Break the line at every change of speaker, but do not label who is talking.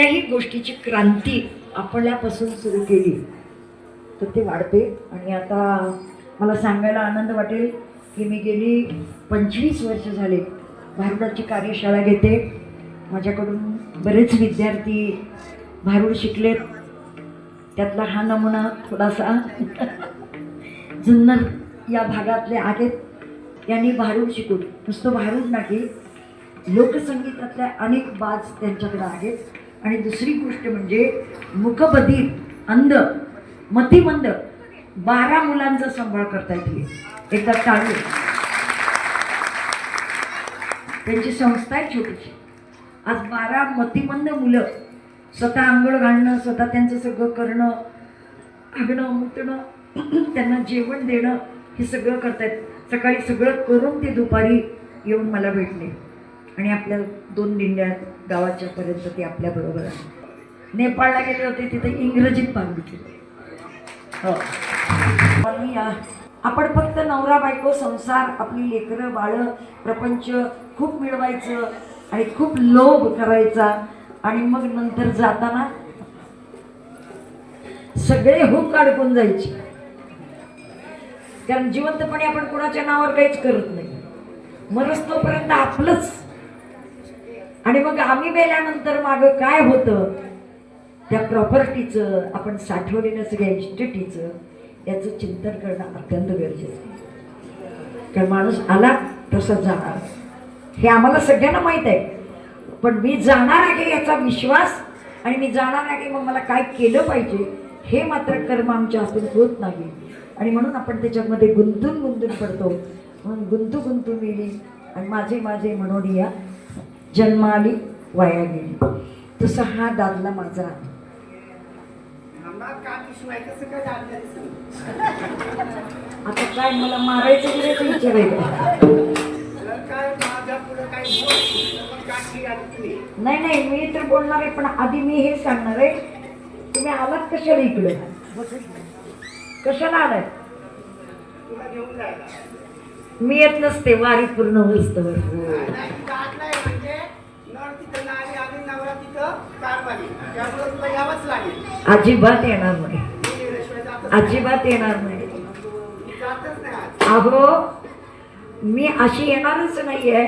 गोष्टीची क्रांती आपल्यापासून सुरू केली तर ते वाढते. आणि आता मला सांगायला आनंद वाटेल की मी गेली पंचवीस वर्ष झाले भारुडाची कार्यशाळा घेते. माझ्याकडून बरेच विद्यार्थी भारूड शिकलेत. त्यातला हा नमुना थोडासा जुन्नर या भागातले आहेत. यांनी भारूड शिकून नुसतं भारूड नाही लोकसंगीतातल्या अनेक बाज त्यांच्याकडे आहेत. आणि दुसरी गोष्ट म्हणजे मुकबधीर अंध मतिमंद बारा मुलांचा सांभाळ करता येते. एका टाळू त्यांची संस्था आहे छोटीशी. आज बारा मतिमंद मुलं स्वतः आंघोळ घालणं स्वतः त्यांचं सगळं करणं हागणं मुतणं त्यांना जेवण देणं हे सगळं करतायत. सकाळी सगळं करून ते दुपारी येऊन मला भेटले. आणि आपल्या दोन दिंड्या गावाच्या पर्यंत ते आपल्याबरोबर आहे नेपाळला गेले होते तिथे इंग्रजीत पांगडी केली हो. आपण फक्त नवरा बायको संसार आपली लेकरं बाळं प्रपंच खूप मिळवायचं आणि खूप लोभ करायचा. आणि मग नंतर जाताना सगळे हुक अडकून जायचे. कारण जिवंतपणे आपण कोणाच्या नावावर काहीच करत नाही. मरस तोपर्यंत आपलंच आणि मग आम्ही मेल्यानंतर माग काय होतं? त्या प्रॉपर्टीचं आपण साठवलेल्या सगळ्या इस्टेटीचं याचं चिंतन करणं अत्यंत गरजेचं आहे. कारण माणूस आला तसा जाणार. हे आम्हाला सगळ्यांना माहीत आहे. पण मी जाणार आहे याचा विश्वास आणि मी जाणार आहे मग मला काय केलं पाहिजे हे मात्र कर्म आमच्या हातून होत नाही. आणि म्हणून आपण त्याच्यामध्ये गुंतून गुंतून पडतो. म्हणून गुंतू गुंतू गेली आणि माझे माझे म्हणून या. जन्माली वाया गेली तसा हा दादला माझा आहे आता काय मला मारायचं नाही विचार आहे नाही? नाही मी तर बोलणार आहे पण आधी मी हे सांगणार आहे. तुम्ही आलात कशाला इकडे? कशाला आलाय? मी येत नसते वारी पूर्ण होस्तवर अजिबात येणार नाही. अजिबात येणार नाही. अहो मी अशी येणारच नाही आहे